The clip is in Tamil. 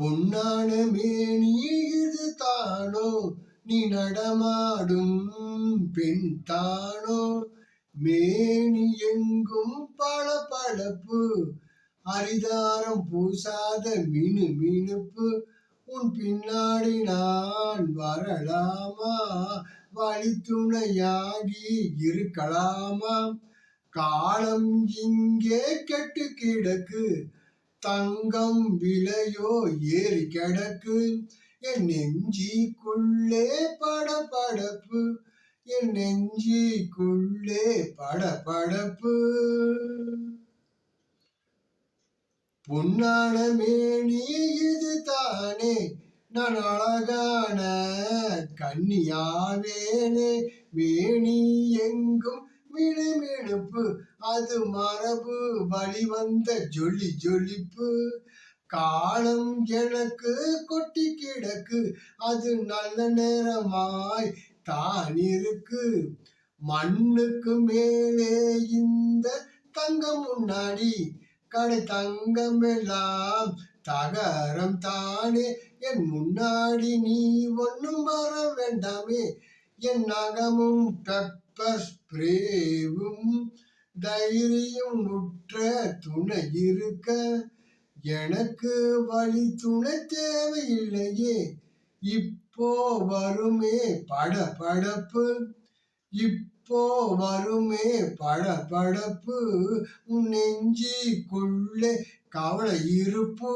பொன்னான மேனியது தானோ நீ நடமாடும் பெண் தானோ. மேனி எங்கும் பல பளபளப்பு அரிதாரம் பூசாத மினு மினுப்பு. உன் பின்னாடி நான் வரலாமா? வழித்துணையாகி இருக்கலாமா? காலம் இங்கே கெட்டு கிடக்கு தங்கம் விலையோ ஏறி கிடக்கு. என் நெஞ்சிக்குள்ளே பட படப்பு என் நெஞ்சிக்குள்ளே படபடப்பு. பொன்னான மேனி இது தானே. நான் அழகான கன்னியாவேனே. மேனி எங்கும் மினுமினுப்பு அது மரபு வழிவந்த ஜொலி ஜொலிப்பு. காலம் எனக்கு கொட்டி கிடக்கு. அது நல்ல நேரமாய் தான் இருக்கு. மண்ணுக்கு மேலே இந்த தங்கம் முன்னாடி கடை தங்கம் எல்லாம் தகரம் தானே. என் முன்னாடி நீ ஒன்றும் வர வேண்டாமே. என் நகமும் பெப்பர் ஸ்ப்ரேவும் தைரியம் உற்ற துணை இருக்க. எனக்கு வழி துணை தேவையில்லையே. இப்போ வருமே படபடப்பு. இப்போ வருமே பட படப்பு நெஞ்சிக்குள்ளே கவலை இருப்பு.